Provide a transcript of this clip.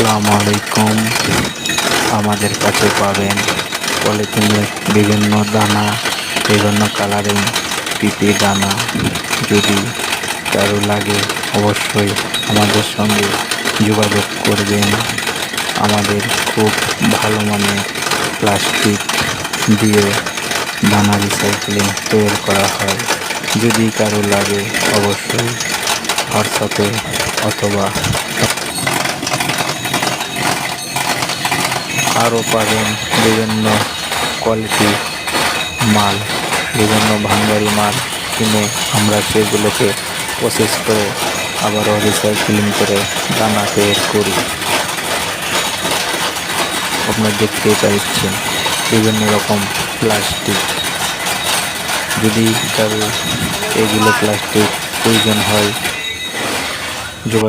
আসসালামু আলাইকুম আমাদের কাছে পাবেন পলিথিনের বিভিন্ন দানা, বিভিন্ন কালারিং পিপি দানা। যদি কারও লাগে, অবশ্যই আমাদের সঙ্গে যোগাযোগ করবেন। আমাদের খুব ভালো মানের প্লাস্টিক দিয়ে দানা রিসাইক্লিং তৈরি করা হয়। যদি কারও লাগে, অবশ্যই হোয়াটসঅ্যাপে অথবা আরও পাবেন বিভিন্ন কোয়ালিটি মাল, বিভিন্ন ভাঙ্গারি মাল কিনে আমরা সেগুলোকে প্রসেস করে আবারও রিসাইক্লিং করে দানা তৈরি করি। আপনারা দেখতে পাচ্ছেন বিভিন্ন রকম প্লাস্টিক যদি কারও এগুলো প্লাস্টিক প্রয়োজন হয়